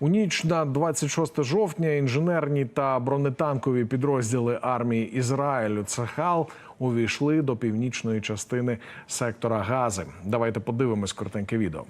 У ніч на 26 жовтня інженерні та бронетанкові підрозділи армії Ізраїлю Цехал увійшли до північної частини сектора Гази. Давайте подивимось коротеньке відео.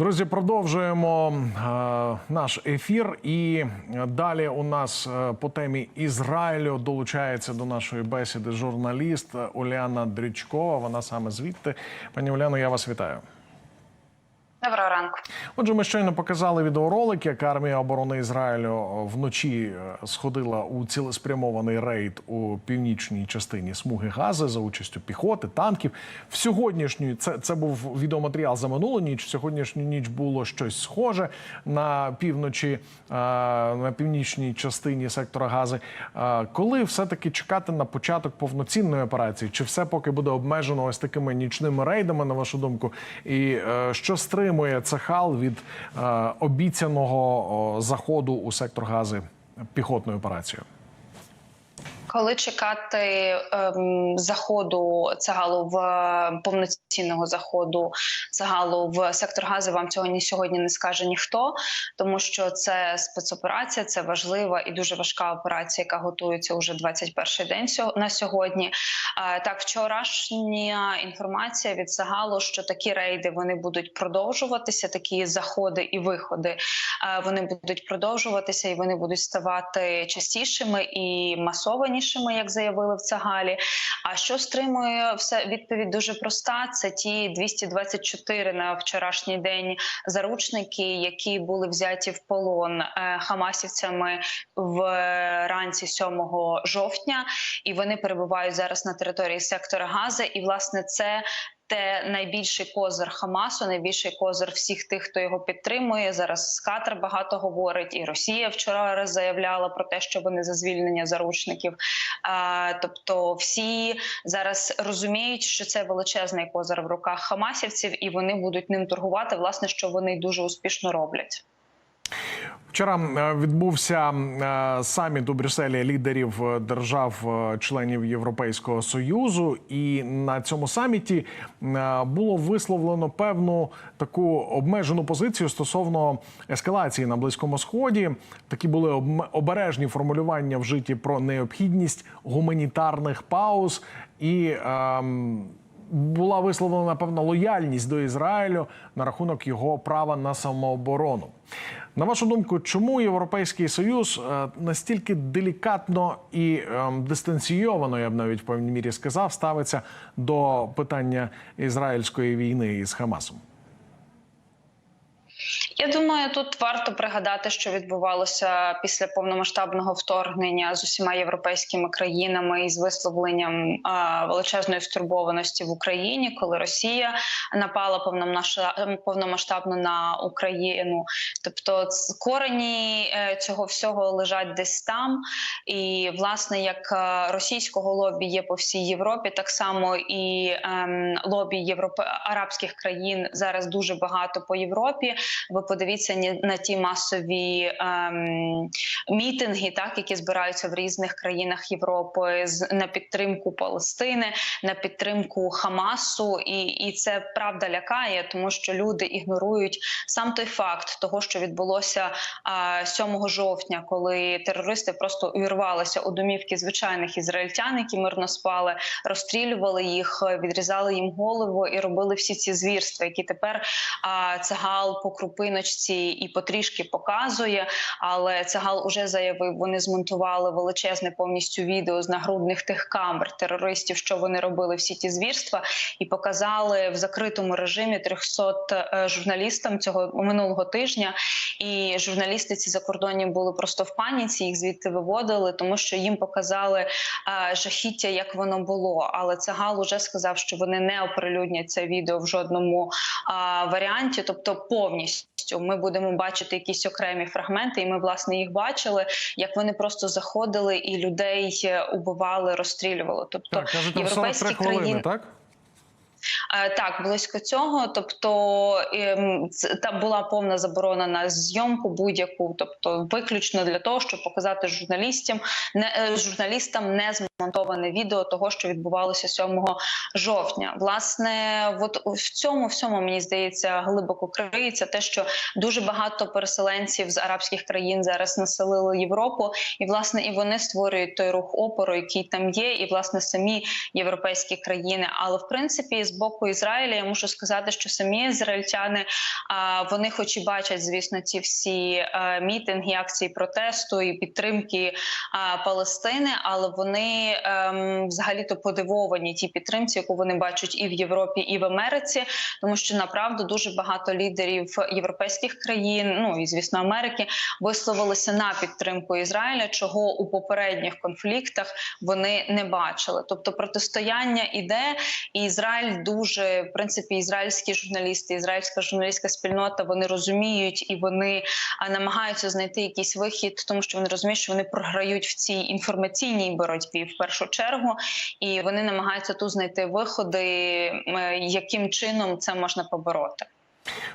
Друзі, продовжуємо е, наш ефір. І далі у нас е, по темі Ізраїлю долучається до нашої бесіди журналіст Уляна Дрючкова. Вона саме звідти. Пані Уляно, я вас вітаю. Доброго ранку. Отже, ми щойно показали відеоролик, як армія оборони Ізраїлю вночі е, сходила у цілеспрямований рейд у північній частині смуги Гази за участю піхоти, танків. В сьогоднішню це, це був відеоматеріал за минулу ніч. В сьогоднішню ніч було щось схоже на півночі, е, на північній частині сектора Гази. Е, Коли все-таки чекати на початок повноцінної операції? Чи все поки буде обмежено ось такими нічними рейдами, на вашу думку? І е, що стримує Цехал від е, обіцяного заходу у сектор Гази піхотною операцією? Коли чекати ем, заходу цагалу в е, повноцінного заходу цагалу в сектор газу, вам цього ні сьогодні не скаже ніхто, тому що це спецоперація, це важлива і дуже важка операція, яка готується уже 21 день на сьогодні. Е, так, вчорашня інформація від Сагалу, що такі рейди вони будуть продовжуватися, такі заходи і виходи е, вони будуть продовжуватися і вони будуть ставати частішими і масованішими, як заявили в Цагалі. А що стримує все відповідь дуже проста: це ті 224 на вчорашній день заручники, які були взяті в полон е, хамасівцями в е, 7 жовтня, і вони перебувають зараз на території сектора Гази. І власне це. Те найбільший козир Хамасу, найбільший козир всіх тих, хто його підтримує. Зараз Катар багато говорить, і Росія вчора заявляла про те, що вони за звільнення заручників. А, тобто, всі зараз розуміють, що це величезний козир в руках хамасівців, і вони будуть ним торгувати, власне, що вони дуже успішно роблять. Вчора е, відбувся е, саміт у Брюсселі лідерів е, держав-членів Європейського союзу, і на цьому саміті було висловлено певну таку обмежену позицію стосовно ескалації на близькому сході. Такі були обережні формулювання вжиті про необхідність гуманітарних пауз і. ем, була висловлена певна лояльність до Ізраїлю на рахунок його права на самооборону. На вашу думку, чому Європейський Союз е, настільки делікатно і е, дистанційовано, я б навіть в певній мірі сказав, ставиться до питання ізраїльської війни із Хамасом? Я думаю, тут варто пригадати, що відбувалося після повномасштабного вторгнення з усіма європейськими країнами із висловленням а, величезної стурбованості в Україні, коли Росія напала повномасштабно на Україну. Тобто, корені е, цього всього лежать десь там. І власне, як е, російського лобі є по всій Європі, так само і ем, лобі Європе арабських країн зараз дуже багато по Європі. Подивіться на ті масові ем, мітинги, так які збираються в різних країнах Європи з на підтримку Палестини, на підтримку Хамасу, і, і це правда лякає, тому що люди ігнорують сам той факт того, що відбулося а, 7 жовтня, коли терористи просто увірвалися у домівки звичайних ізраїльтян, які мирно спали, розстрілювали їх, відрізали їм голову і робили всі ці звірства, які тепер а, Цагал по крупиночці і потрішки показує. Але Цагал уже заявив, вони змонтували величезне повністю відео з нагрудних тих камер терористів, що вони робили всі ті звірства, і показали в закритому режимі 300 е, журналістам цього минулого тижня. І журналісти ці закордонні були просто в паніці, їх звідти виводили, тому що їм показали е, жахіття, як воно було. Але Цагал уже сказав, що вони не оприлюднять це відео в жодному а, варіанті, тобто повністю ми будемо бачити якісь окремі фрагменти, і ми власне їх бачили, як вони просто заходили і людей е, убивали, розстрілювали. Тобто Так, європейські 43 хвилини, так? Е, Так, близько цього. Тобто ем, там була повна заборона на зйомку будь-яку, тобто виключно для того, щоб показати журналістам, не е, журналістам не змонтоване відео того, що відбувалося 7 жовтня. Власне, от в цьому всьому мені здається глибоко криється те, що дуже багато переселенців з арабських країн зараз населили Європу, і власне і вони створюють той рух опору, який там є, і власне самі європейські країни. Але в принципі, з боку Ізраїля я мушу сказати, що самі ізраїльтяни вони, хоч і бачать, звісно, ці всі е, мітинги, акції протесту і підтримки Палестини, але вони ем, взагалі-то подивовані тій підтримці, яку вони бачать і в Європі, і в Америці, тому що направду дуже багато лідерів європейських країн, ну і звісно Америки, висловилися на підтримку Ізраїля, чого у попередніх конфліктах вони не бачили. Тобто протистояння іде, і Ізраїль дуже в принципі ізраїльські журналісти, ізраїльська журналістська спільнота вони розуміють і вони намагаються знайти якийсь вихід, тому що вони розуміють, що вони програють в цій інформаційній боротьбі в першу чергу, і вони намагаються тут знайти виходи, яким чином це можна побороти.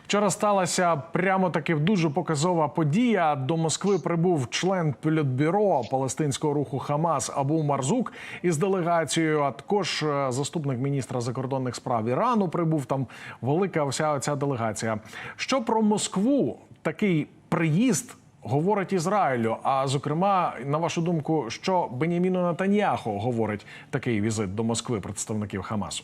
Вчора сталася прямо таки дуже показова подія. До Москви прибув член політбюро палестинського руху Хамас Абу Марзук із делегацією. А також е, заступник міністра закордонних справ Ірану прибув там велика вся ця делегація. Що про Москву такий приїзд? Говорить Ізраїлю. А зокрема, на вашу думку, що Беняміну Натаньяху говорить такий візит до Москви представників Хамасу?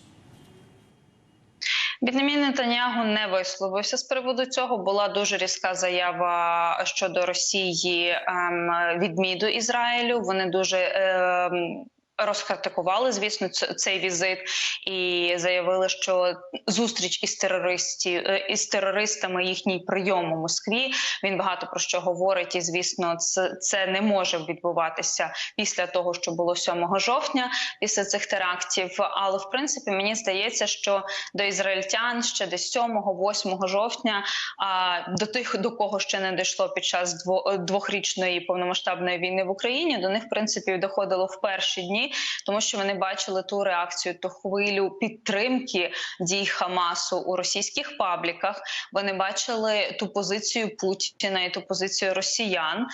Біднемін Нетаньягу не висловився з приводу цього. Була дуже різка заява щодо Росії ем, від МІДу Ізраїлю. Вони дуже ем, розкритикували, звісно, цей візит і заявили, що зустріч із терористів е, із терористами їхній прийом у Москві. Він багато про що говорить, і звісно, це, це не може відбуватися після того, що було 7 жовтня, після цих терактів. Але в принципі мені здається, що до ізраїльтян ще десь 7-8 жовтня, а до тих, до кого ще не дійшло під час дво- двохрічної повномасштабної війни в Україні, до них в принципі доходило в перші дні, тому що вони бачили ту реакцію, ту хвилю підтримки дій Хамасу у російських пабліках. Вони бачили ту позицію Путіна і ту позицію росіян.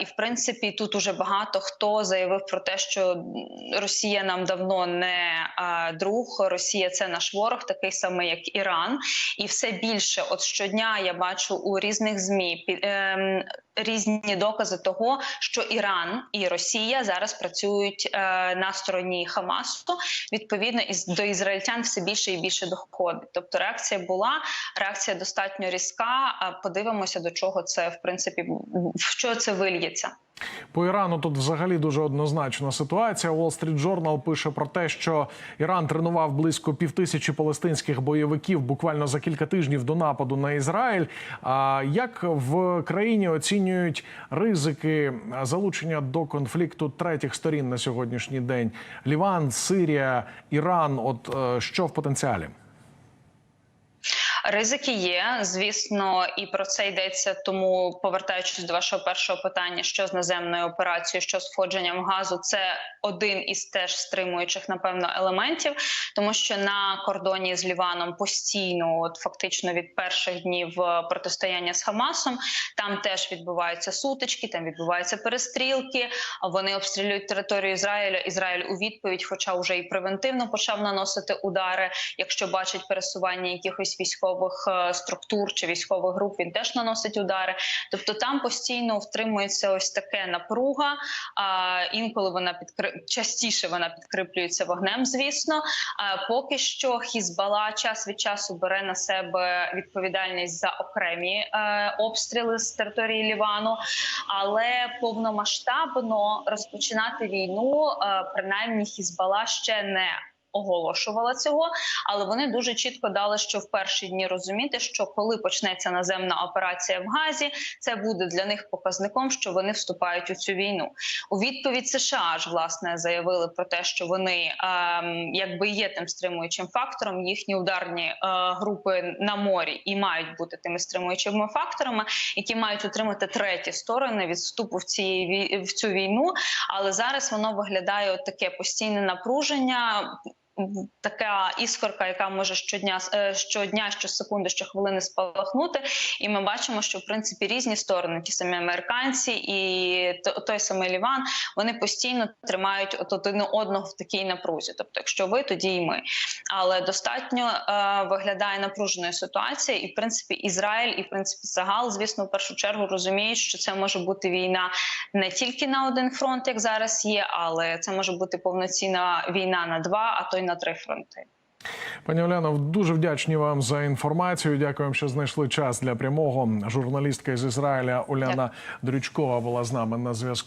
І в принципі, тут уже багато хто заявив про те, що Росія нам давно не друг, Росія це наш ворог, такий самий, як Іран. І все більше, от щодня я бачу у різних змі ем, різні докази того, що Іран і Росія зараз працюють е, на стороні Хамасу. Відповідно, із до ізраїльтян все більше і більше доходить. Тобто реакція була реакція достатньо різка. Подивимося, до чого це в принципі в що це вильється. По Ірану тут взагалі дуже однозначна ситуація. Wall Street Journal пише про те, що Іран тренував близько півтисячі палестинських бойовиків буквально за кілька тижнів до нападу на Ізраїль. А як в країні оцінюють ризики залучення до конфлікту третіх сторін на сьогоднішній день? Ліван, Сирія, Іран. От е, що в потенціалі? Ризики є, звісно, і про це йдеться. Тому, повертаючись до вашого першого питання, що з наземною операцією, що з входженням газу, це один із теж стримуючих, напевно, елементів, тому що на кордоні з Ліваном постійно, от фактично від перших днів е, протистояння з Хамасом, там теж відбуваються сутички, там відбуваються перестрілки. Вони обстрілюють територію Ізраїля. Ізраїль у відповідь, хоча вже і превентивно почав наносити удари. Якщо бачить пересування якихось військових е, структур чи військових груп, він теж наносить удари. Тобто там постійно втримується ось таке напруга. А інколи вона підкри... частіше вона підкріплюється вогнем. Звісно, а поки що Хізбала час від часу бере на себе відповідальність за окремі е, обстріли з території Лівану, але повномасштабно розпочинати війну, е, принаймні Хізбала ще не. Оголошувала цього, але вони дуже чітко дали, що в перші дні розуміти, що коли почнеться наземна операція в Газі, це буде для них показником, що вони вступають у цю війну. У відповідь США ж власне заявили про те, що вони ем, якби є тим стримуючим фактором. Їхні ударні е, групи на морі і мають бути тими стримуючими факторами, які мають утримати треті сторони від вступу в цієї в цю війну. Але зараз воно виглядає от таке постійне напруження. Така іскорка, яка може щодня е, щодня, щосекунди, щохвилини спалахнути, і ми бачимо, що в принципі різні сторони, ті самі американці і той самий Ліван, вони постійно тримають от один одного в такій напрузі. Тобто, якщо ви, тоді і ми. Але достатньо е, виглядає напруженою ситуація, і в принципі Ізраїль, і в принципі Загал, звісно, в першу чергу розуміють, що це може бути війна не тільки на один фронт, як зараз є, але це може бути повноцінна війна на два, а то й на три фронти. Пані Оляно, дуже вдячні вам за інформацію. Дякуємо, що знайшли час для прямого. Журналістка із Ізраїля Оляна Дрючкова була з нами на зв'язку.